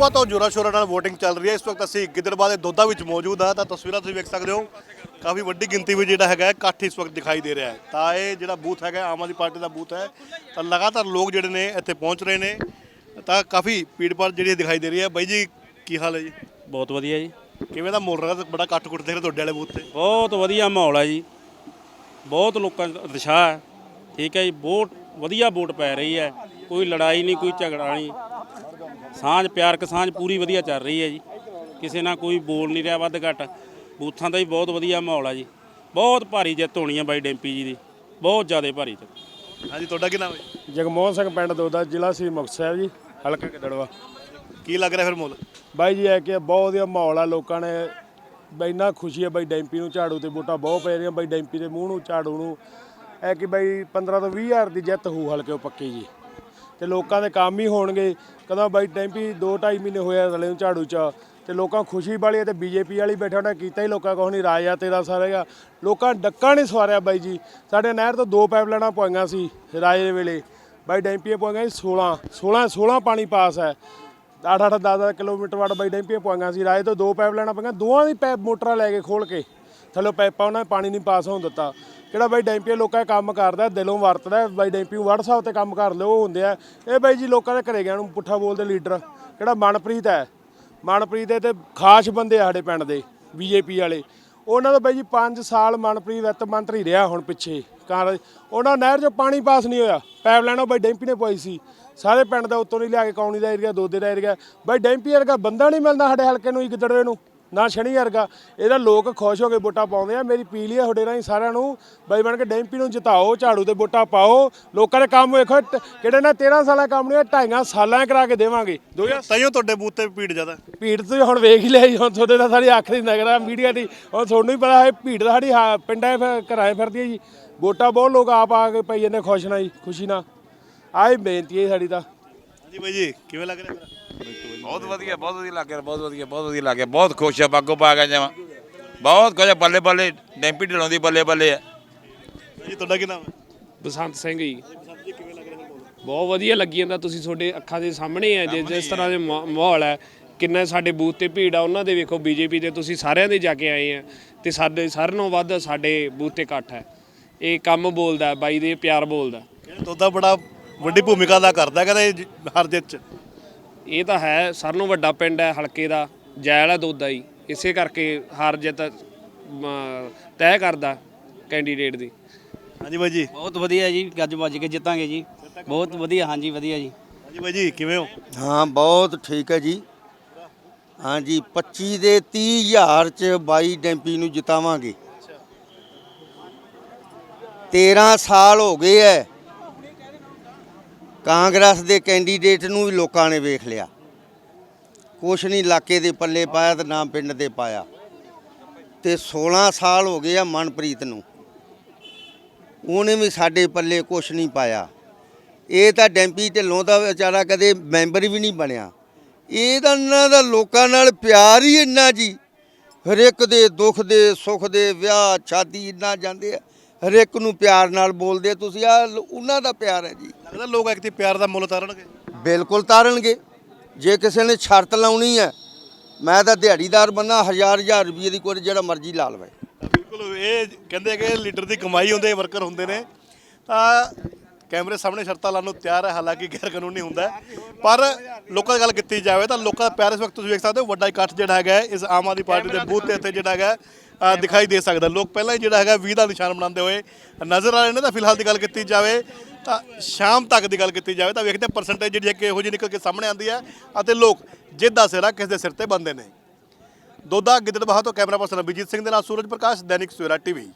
ਸਵੇਰ ਤੋਂ ਜੋਰਾ ਸ਼ੋਰਾ ਨਾਲ VOTING ਚੱਲ ਰਹੀ ਹੈ। ਇਸ ਵਕਤ ਅਸੀਂ ਗਿੱਦੜਬਾਹ ਦੇ ਦੋਦਾ ਵਿੱਚ ਮੌਜੂਦ ਆ ਤਾਂ ਤਸਵੀਰਾਂ ਤੁਸੀਂ ਵੇਖ ਸਕਦੇ ਹੋ। ਕਾਫੀ ਵੱਡੀ ਗਿਣਤੀ ਵਿੱਚ ਜਿਹੜਾ ਹੈਗਾ ਇਕੱਠ ਇਸ ਵਕਤ ਦਿਖਾਈ ਦੇ ਰਿਹਾ ਹੈ। ਤਾਂ ਇਹ ਜਿਹੜਾ ਬੂਥ ਹੈਗਾ ਆਮ ਆਦਮੀ ਪਾਰਟੀ ਦਾ ਬੂਥ ਹੈ। ਤਾਂ ਲਗਾਤਾਰ ਲੋਕ ਜਿਹੜੇ ਨੇ ਇੱਥੇ ਪਹੁੰਚ ਰਹੇ ਨੇ। ਤਾਂ ਕਾਫੀ ਭੀੜ ਭਾੜ ਜਿਹੜੀ ਦਿਖਾਈ ਦੇ ਰਹੀ ਹੈ। ਬਾਈ ਜੀ ਕੀ ਹਾਲ ਹੈ ਜੀ? ਬਹੁਤ ਵਧੀਆ ਜੀ। ਕਿਵੇਂ ਦਾ ਮੋਲ ਰਿਹਾ? ਬੜਾ ਇਕੱਠ ਕੁੱਟ ਦੇ ਰਿਹਾ ਤੁਹਾਡੇ ਵਾਲੇ ਬੂਥ ਤੇ। ਬਹੁਤ ਵਧੀਆ ਮਾਹੌਲ ਹੈ ਜੀ। ਬਹੁਤ ਲੋਕਾਂ ਦਾ ਉਤਸ਼ਾਹ ਹੈ। ਠੀਕ ਹੈ ਜੀ ਬਹੁਤ ਵਧੀਆ ਵੋਟ ਪੈ ਰਹੀ ਹੈ। ਕੋਈ ਲੜਾਈ ਨਹੀਂ ਕੋਈ ਝਗੜਾ ਨਹੀਂ। ਸਾਂਝ ਪਿਆਰ ਕ ਸਾਂਝ ਪੂਰੀ ਵਧੀਆ ਚੱਲ ਰਹੀ ਹੈ ਜੀ। ਕਿਸੇ ਨਾਲ ਕੋਈ ਬੋਲ ਨਹੀਂ ਰਿਹਾ ਵੱਧ ਘੱਟ। ਬੂਥਾਂ ਦਾ ਵੀ ਬਹੁਤ ਵਧੀਆ ਮਾਹੌਲ ਹੈ ਜੀ। ਬਹੁਤ ਭਾਰੀ ਜਿੱਤ ਹੋਣੀ ਹੈ ਬਾਈ ਡੈਂਪੀ ਜੀ ਦੀ। ਬਹੁਤ ਜ਼ਿਆਦਾ ਭਾਰੀ ਜਿੱਤ। ਹਾਂਜੀ ਤੁਹਾਡਾ ਕੀ ਨਾਮ ਹੈ ਜਗਮੋਹਨ ਸਿੰਘ ਪਿੰਡ ਦੋਦਾ ਜ਼ਿਲ੍ਹਾ ਸ੍ਰੀ ਮੁਕਤਸਰ ਸਾਹਿਬ ਜੀ ਹਲਕਾ ਗਿੱਦੜਵਾ ਕੀ ਲੱਗ ਰਿਹਾ ਫਿਰ ਮੁੱਲ? ਬਾਈ ਜੀ ਇਹ ਕਿ ਬਹੁਤ ਵਧੀਆ ਮਾਹੌਲ ਆ। ਲੋਕਾਂ ਨੇ ਬਈ ਇੰਨਾ ਖੁਸ਼ੀ ਹੈ ਬਾਈ ਡੈਂਪੀ ਨੂੰ ਝਾੜੂ ਤੇ ਵੋਟਾਂ ਬਹੁਤ ਪੈ ਰਹੀਆਂ। ਬਾਈ ਡੈਂਪੀ ਦੇ ਮੂੰਹ ਨੂੰ ਝਾੜੂ ਨੂੰ। ਇਹ ਕਿ ਬਾਈ 15 ਤੋਂ 20 ਹਜ਼ਾਰ ਦੀ ਜਿੱਤ ਹੋਊ ਹਲਕੇ ਉਹ ਪੱਕੀ ਜੀ। ਤੇ ਲੋਕਾਂ ਦੇ ਕੰਮ ਹੀ ਹੋਣਗੇ। ਕਦੋਂ ਬਾਈ ਡੈਂਪੀ 2.5 ਮਹੀਨੇ ਹੋਇਆ ਰਲੇ ਨੂੰ ਝਾੜੂ ਚ। ਤੇ ਲੋਕਾਂ ਖੁਸ਼ੀ ਵਾਲੀ ਹੈ ਤੇ ਬੀਜੇਪੀ ਵਾਲੀ ਬੈਠਾ ਉਹਨੇ ਕੀਤਾ ਹੀ ਲੋਕਾਂ ਕੋਲ ਨਹੀਂ ਰਾਜਾ ਤੇਰਾ ਸਾਰੇਗਾ ਲੋਕਾਂ ਡੱਕਾ ਨਹੀਂ ਸਵਾਰਿਆ ਬਾਈ ਜੀ। ਸਾਡੇ ਨਹਿਰ ਤੋਂ ਦੋ ਪਾਈਪ ਲੈਣਾ ਪਵਾਈਆਂ ਸੀ ਰਾਜੇ ਦੇ ਵੇਲੇ। ਬਾਈ ਡੈਂਪੀਆਂ ਪਵਾਈਆਂ ਸੀ 16 16 16 ਪਾਣੀ ਪਾਸ ਹੈ। 8-8 10 ਕਿਲੋਮੀਟਰ ਵਾਟ ਬਾਈ ਡੈਂਪੀਆਂ ਪਵਾਈਆਂ ਸੀ। ਰਾਜੇ ਤੋਂ ਦੋ ਪਾਈਪ ਲੈਣਾ ਪਾਈਆਂ, ਦੋਵਾਂ ਦੀ ਪੈਪ ਮੋਟਰਾਂ ਲੈ ਕੇ ਖੋਲ ਕੇ। ਥੱਲੇ ਪਾਈਪਾਂ ਉਹਨਾਂ ਨੇ ਪਾਣੀ ਨਹੀਂ ਪਾਸ ਹੋਣ ਦਿੱਤਾ। ਕਿਹੜਾ ਬਾਈ ਡੈਂਪੀਆਂ ਲੋਕਾਂ ਦਾ ਕੰਮ ਕਰਦਾ, ਦਿਲੋਂ ਵਰਤਦਾ ਬਾਈ ਡੈਂਪੀ WhatsApp ਤੇ ਕੰਮ ਕਰ ਲਿਓ, ਉਹ ਹੁੰਦੇ ਆ। ਇਹ ਬਾਈ ਜੀ ਲੋਕਾਂ ਦੇ ਘਰੇ ਗਿਆ ਨੂੰ ਪੁੱਠਾ ਬੋਲਦੇ ਲੀਡਰ, ਕਿਹੜਾ ਮਨਪ੍ਰੀਤ ਹੈ। ਮਨਪ੍ਰੀਤ ਦੇ ਤੇ ਖਾਸ ਬੰਦੇ ਆ ਸਾਡੇ ਪਿੰਡ ਦੇ, ਬੀਜੇਪੀ ਵਾਲੇ। ਉਹਨਾਂ ਦਾ ਬਾਈ ਜੀ 5 ਸਾਲ ਮਨਪ੍ਰੀਤ ਵਿੱਤ ਮੰਤਰੀ ਰਿਹਾ ਹੁਣ ਪਿੱਛੇ ਕਾਂਗਰਸ ਉਹਨਾਂ ਨਹਿਰ 'ਚੋਂ ਪਾਣੀ ਪਾਸ ਨਹੀਂ ਹੋਇਆ। ਪਾਈਪ ਲਾਈਨ ਉਹ ਬਾਈ ਡੈਂਪੀ ਨੇ ਪਵਾਈ ਸੀ। ਸਾਰੇ ਪਿੰਡ ਦਾ ਉੱਤੋਂ ਨਹੀਂ ਲਿਆ ਕੇ, ਕੌਣੀ ਦਾ ਏਰੀਆ ਦੋਦੇ ਦਾ ਏਰੀਆ ਬਾਈ ਡੈਂਪੀ ਵਰਗਾ ਬੰਦਾ ਨਹੀਂ ਮਿਲਦਾ ਸਾਡੇ ਹਲਕੇ ਨੂੰ, ਇੱਕ ਗਿੱਦੜਵੇ ਨੂੰ। ਨਾ ਸ਼ਨੀ ਵਰਗਾ। ਇਹਦਾ ਲੋਕ ਖੁਸ਼ ਹੋ ਕੇ ਵੋਟਾਂ ਪਾਉਂਦੇ ਆ। ਮੇਰੀ ਪੀਲੀ ਆ ਤੁਹਾਡੇ ਰਾਹੀਂ ਸਾਰਿਆਂ ਨੂੰ ਬਾਈ ਬਣ ਕੇ ਡੈਂਪੀ ਨੂੰ ਜਿਤਾਓ ਝਾੜੂ ਤੇ ਵੋਟਾਂ ਪਾਓ। ਲੋਕਾਂ ਦੇ ਕੰਮ ਵੇਖੋ ਕਿਹੜੇ ਨਾ 13 ਸਾਲਾਂ ਕੰਮ ਨਹੀਂ ਢਾਈਆਂ ਸਾਲਾਂ ਕਰਾ ਕੇ ਦੇਵਾਂਗੇ। 2000 ਤਾਈਓ ਤੁਹਾਡੇ ਬੂਥ ਤੇ ਭੀੜ ਜ਼ਿਆਦਾ। ਭੀੜ ਤੁਸੀਂ ਹੁਣ ਵੇਖ ਹੀ ਲਿਆ ਜੀ ਹੁਣ ਤੁਹਾਡੇ ਦਾ ਸਾਰੀ ਆਖਰੀ ਨਜ਼ਰ ਆ ਮੀਡੀਆ ਦੀ। ਹੁਣ ਤੁਹਾਨੂੰ ਹੀ ਪਤਾ ਹੈ ਭੀੜ ਤਾਂ ਸਾਡੀ ਪਿੰਡਾਂ ਘਰਾਂ ਫਿਰਦੀ ਹੈ ਜੀ। ਵੋਟਾਂ ਬਹੁਤ ਲੋਕ ਆਪ ਆ ਕੇ ਪਈ ਜਾਂਦੇ ਖੁਸ਼ ਨਾਲ ਜੀ ਖੁਸ਼ੀ ਨਾਲ। ਆਹੀ ਬੇਨਤੀ ਹੈ ਸਾਡੀ ਤਾਂ। ਹਾਂਜੀ ਬਾਈ ਜੀ ਕਿਵੇਂ ਲੱਗ ਰਿਹਾ? ਬਹੁਤ ਵਧੀਆ ਬਹੁਤ ਵਧੀਆ ਲੱਗ ਰਿਹਾ ਬਹੁਤ ਵਧੀਆ ਬਹੁਤ ਵਧੀਆ ਲੱਗ ਰਿਹਾ। ਬਹੁਤ ਖੁਸ਼ ਆ ਬਾਗੋ ਪਾ ਗਿਆ ਜਮਾ ਬਹੁਤ ਕੁਝ ਆ, ਬੱਲੇ ਬੱਲੇ ਡੈਂਪੀ ਢਲਾਉਂਦੀ ਬੱਲੇ ਬੱਲੇ ਆ। ਜੀ ਤੁਹਾਡਾ ਕੀ ਨਾਮ ਹੈ? ਬਸੰਤ ਸਿੰਘ ਜੀ। ਬਹੁਤ ਵਧੀਆ ਲੱਗੀ ਜਾਂਦਾ ਤੁਸੀਂ ਤੁਹਾਡੇ ਅੱਖਾਂ ਦੇ ਸਾਹਮਣੇ ਹੈ ਜੇ ਜਿਸ ਤਰ੍ਹਾਂ ਦੇ ਮਾ- ਮਾਹੌਲ ਹੈ। ਕਿੰਨਾ ਸਾਡੇ ਬੂਥ ਤੇ ਭੀੜ ਆ ਉਹਨਾਂ ਦੇ ਵੇਖੋ ਬੀਜੇਪੀ ਦੇ ਤੁਸੀਂ ਸਾਰਿਆਂ ਦੇ ਜਾ ਕੇ ਆਏ ਆ। ਤੇ ਸਾਡੇ ਸਾਰਿਆਂ ਨਾਲੋਂ ਵੱਧ ਸਾਡੇ ਬੂਥ ਤੇ ਇਕੱਠ ਹੈ। ਇਹ ਕੰਮ ਬੋਲਦਾ ਬਾਈ ਦੇ ਪਿਆਰ ਬੋਲਦਾ। ਦੋਦਾ ਬੜਾ ਵੱਡੀ ਭੂਮਿਕਾ ਅਦਾ ਕਰਦਾ ਕਹਿੰਦੇ ਹਰ ਜਿੱਤ ਚ। ਇਹ ਤਾਂ ਹੈ ਸਾਰਿਆਂ ਨਾਲੋਂ ਵੱਡਾ ਪਿੰਡ ਹੈ ਹਲਕੇ ਦਾ ਜੈਲ ਹੈ ਦੋਦਾ ਹੀ। ਇਸੇ ਕਰਕੇ ਹਾਰ ਜਿੱਤ ਤੈਅ ਕਰਦਾ ਕੈਂਡੀਡੇਟ ਦੀ। ਹਾਂਜੀ ਬਾਈ ਜੀ। ਬਹੁਤ ਵਧੀਆ ਜੀ ਗੱਜ ਵੱਜ ਕੇ ਜਿੱਤਾਂਗੇ ਜੀ। ਬਹੁਤ ਵਧੀਆ ਹਾਂਜੀ ਵਧੀਆ ਜੀ। ਹਾਂਜੀ ਬਾਈ ਜੀ ਕਿਵੇਂ ਹੋ? ਹਾਂ ਬਹੁਤ ਠੀਕ ਹੈ ਜੀ। ਹਾਂਜੀ 25 ਦੇ 30000 ਚ ਬਾਈ ਡੈਂਪੀ ਨੂੰ ਜਿਤਾਵਾਂਗੇ। 13 ਸਾਲ ਹੋ ਗਏ ਐ ਕਾਂਗਰਸ ਦੇ ਕੈਂਡੀਡੇਟ ਨੂੰ ਵੀ ਲੋਕਾਂ ਨੇ ਵੇਖ ਲਿਆ। ਕੁਛ ਨਹੀਂ ਇਲਾਕੇ ਦੇ ਪੱਲੇ ਪਾਇਆ ਤੇ ਨਾ ਪਿੰਡ ਦੇ ਪਾਇਆ। ਤੇ 16 ਸਾਲ ਹੋ ਗਏ ਆ ਮਨਪ੍ਰੀਤ ਨੂੰ। ਉਹਨੇ ਵੀ ਸਾਡੇ ਪੱਲੇ ਕੁਛ ਨਹੀਂ ਪਾਇਆ। ਇਹ ਤਾਂ ਡੈਂਪੀ ਢਿੱਲੋਂ ਦਾ ਵਿਚਾਰਾ ਕਦੇ ਮੈਂਬਰ ਵੀ ਨਹੀਂ ਬਣਿਆ। ਇਹ ਤਾਂ ਇਹਨਾਂ ਦਾ ਲੋਕਾਂ ਨਾਲ ਪਿਆਰ ਹੀ ਇੰਨਾ ਜੀ। ਹਰ ਇੱਕ ਦੇ ਦੁੱਖ ਦੇ, ਸੁੱਖ ਦੇ, ਵਿਆਹ, ਸ਼ਾਦੀ ਇੰਨਾ ਜਾਂਦੇ ਆ। ਹਰ ਇੱਕ ਨੂੰ ਪਿਆਰ ਨਾਲ ਬੋਲਦੇ ਤੁਸੀਂ ਆ, ਉਹਨਾਂ ਦਾ ਪਿਆਰ ਹੈ ਜੀ। ਲੱਗਦਾ ਲੋਕ ਇੱਕ ਤੇ ਪਿਆਰ ਦਾ ਮੁੱਲ ਤਾਰਨਗੇ? ਬਿਲਕੁਲ ਤਾਰਨਗੇ। ਜੇ ਕਿਸੇ ਨੇ ਸ਼ਰਤ ਲਾਉਣੀ ਹੈ ਮੈਂ ਤਾਂ ਦਿਹਾੜੀਦਾਰ ਬੰਨਾ ਹਜ਼ਾਰ ਹਜ਼ਾਰ ਰੁਪਏ ਦੀ ਕੋਈ ਜਿਹੜਾ ਮਰਜ਼ੀ ਲਾ ਲਵੇ। ਬਿਲਕੁਲ ਇਹ ਕਹਿੰਦੇ ਕਿ ਲੀਡਰ ਦੀ ਕਮਾਈ ਹੁੰਦੇ ਵਰਕਰ ਹੁੰਦੇ ਨੇ। ਤਾਂ ਕੈਮਰੇ ਸਾਹਮਣੇ ਸ਼ਰਤਾਂ ਲਾਉਣ ਨੂੰ ਤਿਆਰ ਹੈ ਹਾਲਾਂਕਿ ਗੈਰ ਕਾਨੂੰਨੀ ਹੁੰਦਾ। ਪਰ ਲੋਕਾਂ ਦੀ ਗੱਲ ਕੀਤੀ ਜਾਵੇ ਤਾਂ ਲੋਕਾਂ ਦਾ ਪਿਆਰ ਇਸ ਵਕਤ ਤੁਸੀਂ ਵੇਖ ਸਕਦੇ ਹੋ ਵੱਡਾ ਇਕੱਠ ਜਿਹੜਾ ਹੈਗਾ ਇਸ ਆਮ ਆਦਮੀ ਪਾਰਟੀ ਦੇ ਬੂਥ ਤੇ ਇੱਥੇ ਜਿਹੜਾ ਹੈਗਾ ਦਿਖਾਈ ਦੇ ਸਕਦਾ। ਲੋਕ ਪਹਿਲਾਂ ਹੀ ਜਿਹੜਾ ਹੈਗਾ 20 ਦਾ ਨਿਸ਼ਾਨ ਬਣਾਉਂਦੇ ਹੋਏ ਨਜ਼ਰ ਆ ਰਹੇ ਨੇ ਤਾਂ ਫਿਲਹਾਲ ਦੀ ਗੱਲ ਕੀਤੀ ਜਾਵੇ ਤਾਂ ਸ਼ਾਮ ਤੱਕ ਦੀ ਗੱਲ ਕੀਤੀ ਜਾਵੇ ਤਾਂ ਵੇਖਦੇ ਪਰਸੈਂਟੇਜ ਜਿਹੜੀ ਹੈ ਕਿ ਇਹੋ ਜਿਹੀ ਨਿਕਲ ਕੇ ਸਾਹਮਣੇ ਆਉਂਦੀ ਹੈ ਅਤੇ ਲੋਕ ਜਿੱਤ ਦਾ ਸਿਰਾ ਕਿਸ ਦੇ ਸਿਰ ਤੇ ਬੰਦੇ ਨੇ। ਦੋਦਾ ਗਿੱਦੜਬਾਹਾ ਤੋਂ ਕੈਮਰਾ ਪਰਸਨ ਅਭਿਜੀਤ ਸਿੰਘ ਦੇ ਨਾਲ ਸੂਰਜ ਪ੍ਰਕਾਸ਼, ਦੈਨਿਕ ਸਵੇਰਾ ਟੀਵੀ।